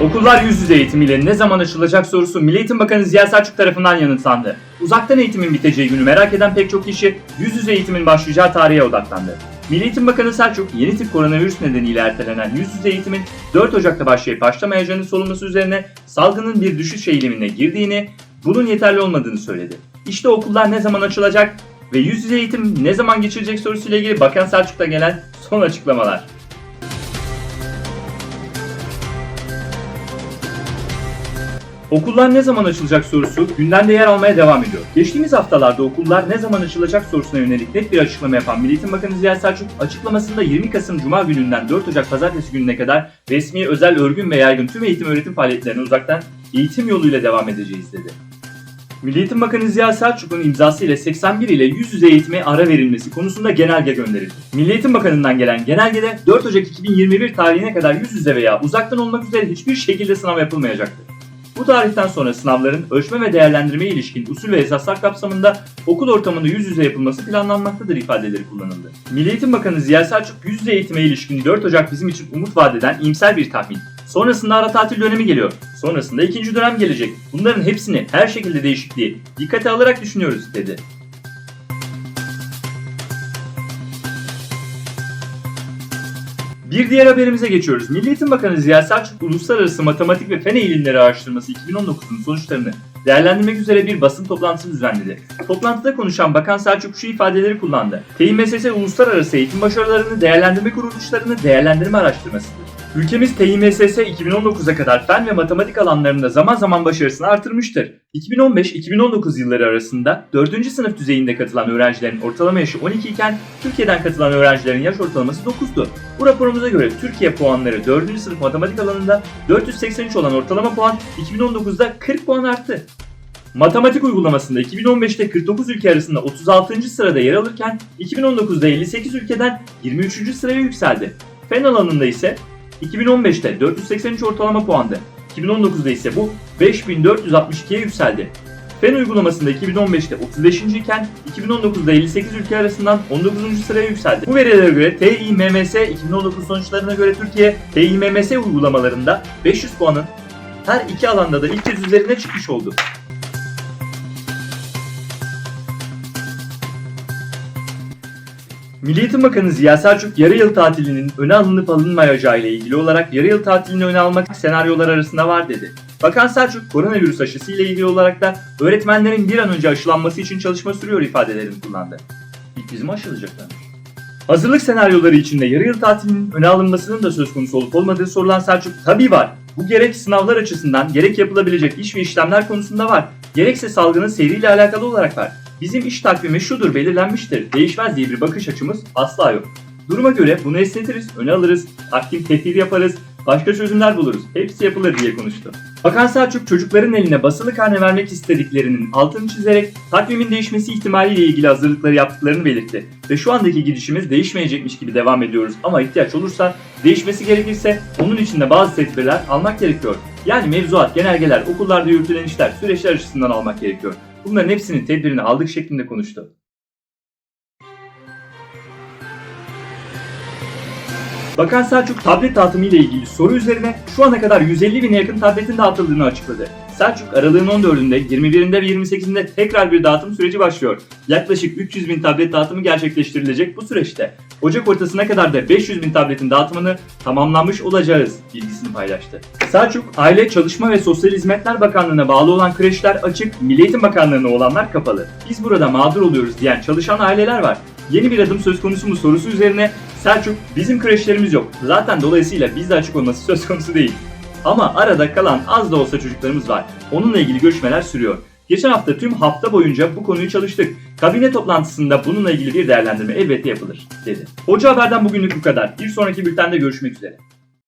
Okullar yüz yüze eğitimiyle ne zaman açılacak sorusu Milli Eğitim Bakanı Ziya Selçuk tarafından yanıtlandı. Uzaktan eğitimin biteceği günü merak eden pek çok kişi yüz yüze eğitimin başlayacağı tarihe odaklandı. Milli Eğitim Bakanı Selçuk, yeni tip koronavirüs nedeniyle ertelenen yüz yüze eğitimin 4 Ocak'ta başlayıp başlamayacağını sorulması üzerine salgının bir düşüş eğilimine girdiğini, bunun yeterli olmadığını söyledi. İşte okullar ne zaman açılacak ve yüz yüze eğitim ne zaman geçirecek sorusuyla ilgili Bakan Selçuk'ta gelen son açıklamalar. Okullar ne zaman açılacak sorusu gündemde yer almaya devam ediyor. Geçtiğimiz haftalarda okullar ne zaman açılacak sorusuna yönelik net bir açıklama yapan Milli Eğitim Bakanı Ziya Selçuk açıklamasında 20 Kasım Cuma gününden 4 Ocak Pazartesi gününe kadar resmi, özel, örgün ve yaygın tüm eğitim öğretim faaliyetlerine uzaktan eğitim yoluyla devam edeceğiz dedi. Milli Eğitim Bakanı Ziya Selçuk'un imzası ile 81 ile yüz yüze eğitime ara verilmesi konusunda genelge gönderildi. Milli Eğitim Bakanı'ndan gelen genelgede 4 Ocak 2021 tarihine kadar yüz yüze veya uzaktan olmak üzere hiçbir şekilde sınav yapılmayacaktır. Bu tarihten sonra sınavların ölçme ve değerlendirmeye ilişkin usul ve esaslar kapsamında okul ortamında yüz yüze yapılması planlanmaktadır ifadeleri kullanıldı. Milli Eğitim Bakanı Ziya Selçuk yüz yüze eğitime ilişkin 4 Ocak bizim için umut vadeden iyimser bir tahmin. Sonrasında ara tatil dönemi geliyor. Sonrasında ikinci dönem gelecek. Bunların hepsini her şekilde değişikliği dikkate alarak düşünüyoruz dedi. Bir diğer haberimize geçiyoruz. Milli Eğitim Bakanı Ziya Selçuk, Uluslararası Matematik ve Fen Eğilimleri Araştırması 2019'un sonuçlarını değerlendirmek üzere bir basın toplantısı düzenledi. Toplantıda konuşan Bakan Selçuk şu ifadeleri kullandı. TİMSS uluslararası eğitim başarılarını değerlendirme kuruluşlarını değerlendirme araştırmasıdır. Ülkemiz TİMSS 2019'a kadar fen ve matematik alanlarında zaman zaman başarısını artırmıştır. 2015-2019 yılları arasında 4. sınıf düzeyinde katılan öğrencilerin ortalama yaşı 12 iken Türkiye'den katılan öğrencilerin yaş ortalaması 9'du. Bu raporumuza göre Türkiye puanları 4. sınıf matematik alanında 483 olan ortalama puan 2019'da 40 puan arttı. Matematik uygulamasında 2015'te 49 ülke arasında 36. sırada yer alırken 2019'da 58 ülkeden 23. sıraya yükseldi. Fen alanında ise 2015'te 483 ortalama puandı. 2019'da ise bu 5462'ye yükseldi. Fen uygulamasında 2015'te 35. iken 2019'da 58 ülke arasından 19. sıraya yükseldi. Bu verilere göre TİMMS 2019 sonuçlarına göre Türkiye TİMMS uygulamalarında 500 puanın her iki alanda da ilk kez üzerine çıkmış oldu. Milli Eğitim Bakanı Ziya Selçuk yarı yıl tatilinin öne alınıp alınmayacağı ile ilgili olarak yarı yıl tatilini öne almak senaryolar arasında var dedi. Bakan Selçuk koronavirüs aşısı ile ilgili olarak da öğretmenlerin bir an önce aşılanması için çalışma sürüyor ifadelerini kullandı. İlk bizim aşılayacaklarmış. Hazırlık senaryoları içinde yarı yıl tatilinin öne alınmasının da söz konusu olup olmadığı sorulan Selçuk tabii var. Bu gerek sınavlar açısından gerek yapılabilecek iş ve işlemler konusunda var. Gerekse salgının seyriyle alakalı olarak var. Bizim iş takvimi şudur belirlenmiştir, değişmez diye bir bakış açımız asla yok. Duruma göre bunu esnetiriz, öne alırız, takdim tehir yaparız, başka çözümler buluruz. Hepsi yapılır diye konuştu. Bakan Selçuk çocukların eline basılı karne vermek istediklerinin altını çizerek takvimin değişmesi ihtimaliyle ilgili hazırlıkları yaptıklarını belirtti. Ve şu andaki gidişimiz değişmeyecekmiş gibi devam ediyoruz ama ihtiyaç olursa değişmesi gerekirse onun için de bazı tedbirler almak gerekiyor. Yani mevzuat, genelgeler, okullarda yürütülen işler, süreçler açısından almak gerekiyor. Bunların hepsinin tedbirini aldık şeklinde konuştu. Bakan Selçuk tablet dağıtımı ile ilgili soru üzerine şu ana kadar 150 bine yakın tabletin dağıtıldığını açıkladı. Selçuk aralığın 14'ünde, 21'inde ve 28'inde tekrar bir dağıtım süreci başlıyor. Yaklaşık 300 bin tablet dağıtımı gerçekleştirilecek bu süreçte. Ocak ortasına kadar da 500 bin tabletin dağıtımını tamamlamış olacağız bilgisini paylaştı. Selçuk, Aile, Çalışma ve Sosyal Hizmetler Bakanlığı'na bağlı olan kreşler açık, Milli Eğitim Bakanlığı'na olanlar kapalı. Biz burada mağdur oluyoruz diyen çalışan aileler var. Yeni bir adım söz konusu mu sorusu üzerine Selçuk bizim kreşlerimiz yok. Zaten dolayısıyla bizde açık olması söz konusu değil. Ama arada kalan az da olsa çocuklarımız var. Onunla ilgili görüşmeler sürüyor. Geçen hafta tüm hafta boyunca bu konuyu çalıştık. Kabine toplantısında bununla ilgili bir değerlendirme elbette yapılır, dedi. Hoca Haber'den bugünlük bu kadar. Bir sonraki bültende görüşmek üzere.